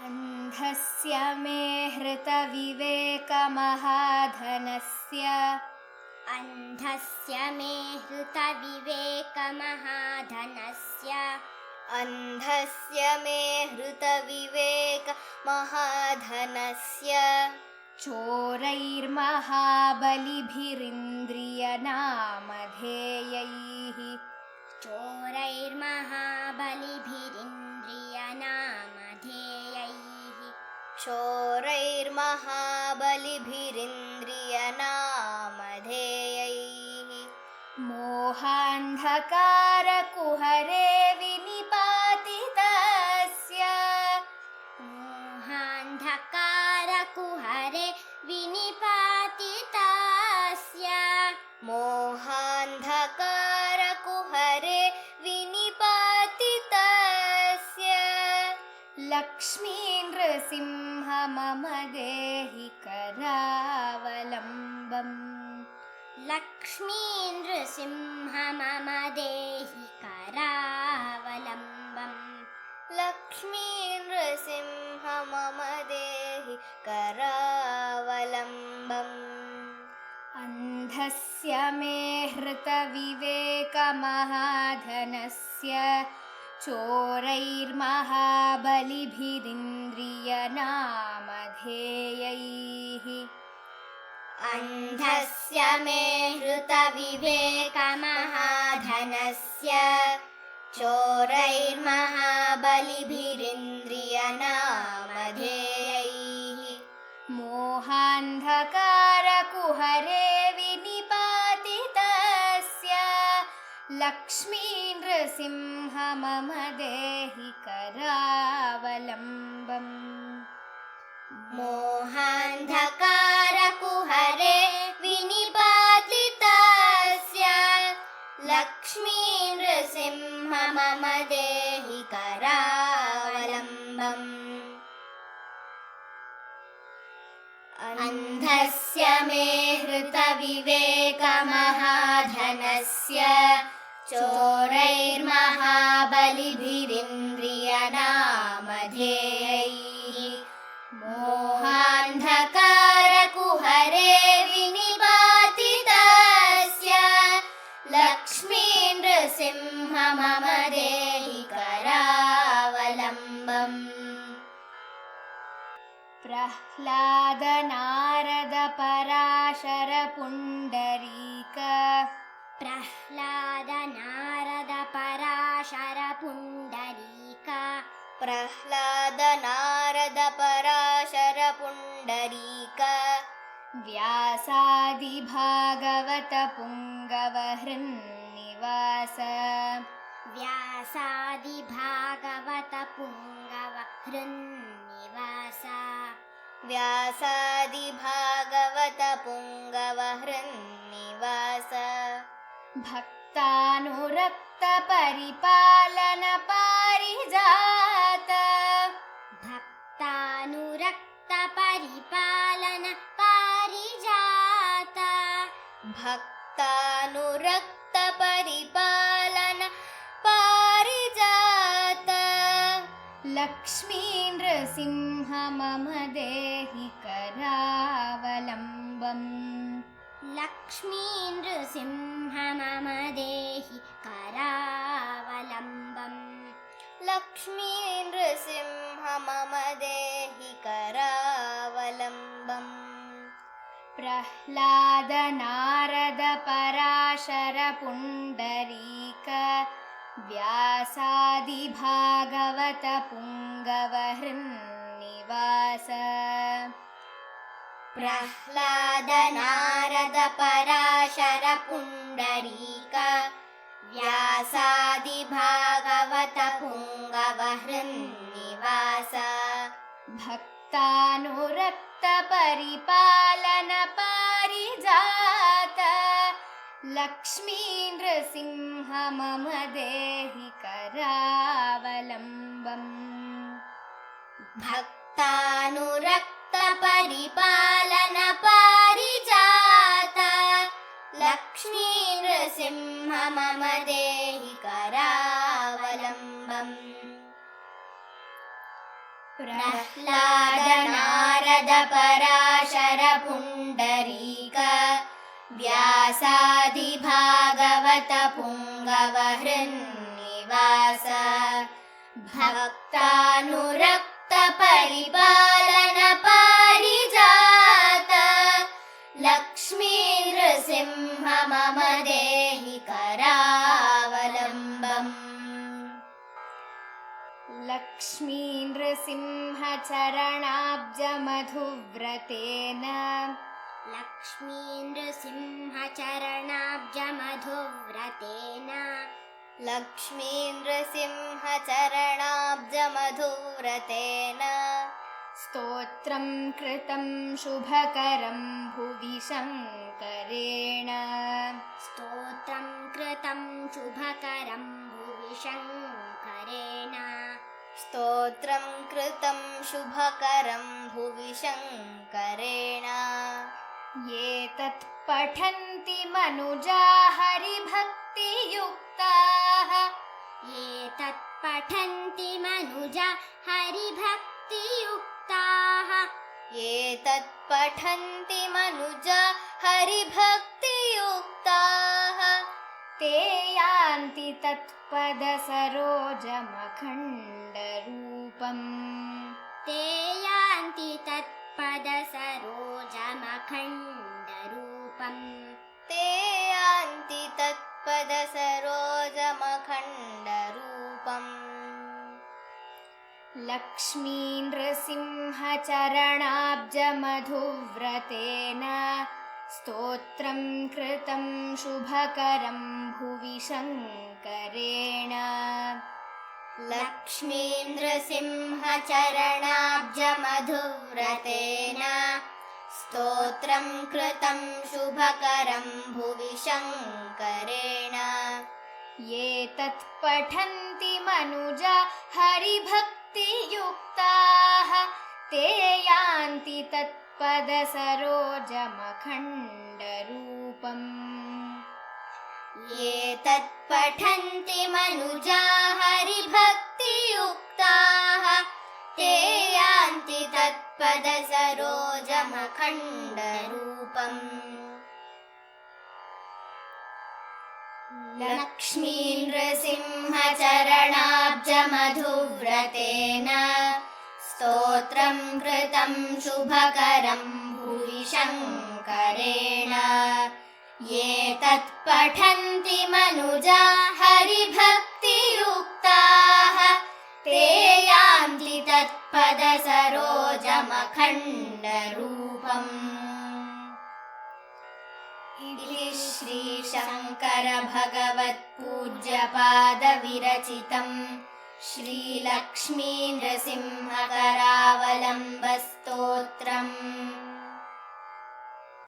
अन्धस्य मे हृतविवेकमहाधनस्य। अन्धस्य मे हृतविवेकमहाधनस्य। अन्धस्य मे हृतविवेकमहाधनस्य। चोरैर्महाबलिभिरिन्द्रियनामधेयैः। चोरैर्महाबलिभिरिन्द्रियनामधेयैः चोरैर्महाबलिभिरिन्द्रियनामधेयैः मोहान्धकारकुहरे लक्ष्मी नृसिंह मम देहि करावलम्बम् लक्ष्मी नृसिंह मम देहि करावलम्बम् लक्ष्मी नृसिंह मम देहि करावलम्बम् अन्धस्य मे हृतविवेकमहाधनस्य चोरैर्महाबलिभिरिन्द्रियनामधेयैः। अन्धस्य मे हृतविवेकमहाधनस्य चोरैर्महाबलिभिरिन्द्रियनामधेयैः। मोहान्धकारकुहरे विनिपातितस्य लक्ष्मी नृसिंह मम देहि करावलम्बम् मोहान्धकारकुहरे विनिपातितस्य लक्ष्मी नृसिंह मम देहि करावलम्बम् अन्धस्य मे हृतविवेकमहाधनस्य चोरैर्महाबलिभिरिन्द्रियनामधेयैः। मोहान्धकारकुहरे विनिपातितस्य लक्ष्मी नृसिंह मम देहि करावलम्बम् प्रह्लादनारदपराशरपुण्डरीक प्रह्लाद नारद पराशर पुण्डरीक प्रह्लादनारदपराशरपुण्डरीक व्यासादिभागवतपुङ्गवहृन्निवास व्यासादि भागवत पुङ्गव हृन्निवास। व्यासादिभागवतपुङ्गवहृन्निवास भक्तानुरक्तपरिपालनपारिजात। भक्तानुरक्त परिपालन पारिजात भक्तानुरक्तपरिपालन पारिजात मम देहि करावलम्बम् लक्ष्मी नृसिंह मम देहि करावलम्बम्। देहि करावलम्बम् प्रह्लादनारदपराशरपुण्डरीक व्यासादिभागवतपुङ्गवहृन्निवास प्रह्लाद नारद पराशर पुण्डरीक व्यासादि भागवत पुङ्गव हृन्निवास भक्तानुरक्तपरिपालनपारिजात लक्ष्मी नृसिंह मम देहि करावलम्बम् भक्तानुरक्त परिपालन पारिजात। लक्ष्मी नृसिंह मम देहि करावलम्बम्। प्रह्लाद नारद पराशर पुण्डरीक व्यासादिभागवत पुङ्गव हृन्निवास भक्तानुरक्त परिपालन पारिजात लक्ष्मीनृसिंह मम देहि करावलम्बम् लक्ष्मी नृसिंहचरणाब्जमधुव्रतेन लक्ष्मीनृसिंहचरणाब्जमधुव्रतेन स्तोत्रं कृतं शुभकरं भुवि शङ्करेण। स्तोत्रं कृतं शुभकरं भुवि शङ्करेण। स्तोत्रं कृतं शुभकरं भुवि शङ्करेण। ये तत् पठन्ति मनुजा हरिभक्तियुक्ताः एतत् पठन्ति मनुजा हरिभक्तियुक्ताः। एतत् पठन्ति मनुजा हरिभक्तियुक्ताः। ते यान्ति तत्पदसरोजमखण्डरूपम्। ते यान्ति तत्पदसरोजमखण्डरूपम्। ते यान्ति तत्पदसरोजमखण्डरूपम् लक्ष्मी नृसिंहचरणाब्जमधुव्रतेन स्तोत्रं कृतं शुभकरं भुवि शङ्करेण लक्ष्मीन्द्रसिंहचरणाब्जमधुव्रतेन स्तोत्रं कृतं शुभकरं भुवि शङ्करेण ये तत् पठन्ति मनुजा हरिभक्तियुक्ताः। ते यान्ति तत्पदसरोजमखण्डरूपम्। ये तत् पठन्ति मनुजा हरिभक्तियुक्ताः। ते यान्ति तत्पदसरोजमखण्डरूपम् लक्ष्मी नृसिंहचरणाब्जमधुव्रतेन स्तोत्रं कृतं शुभकरं भुवि शङ्करेण। ये तत् पठन्ति मनुजा हरिभक्तियुक्ताः। ते यान्ति तत्पदसरोजमखण्डरूपम् इति श्रीशङ्करभगवत्पूज्यपादविरचितम् श्रीलक्ष्मीनृसिंहकरावलम्बस्तोत्रम्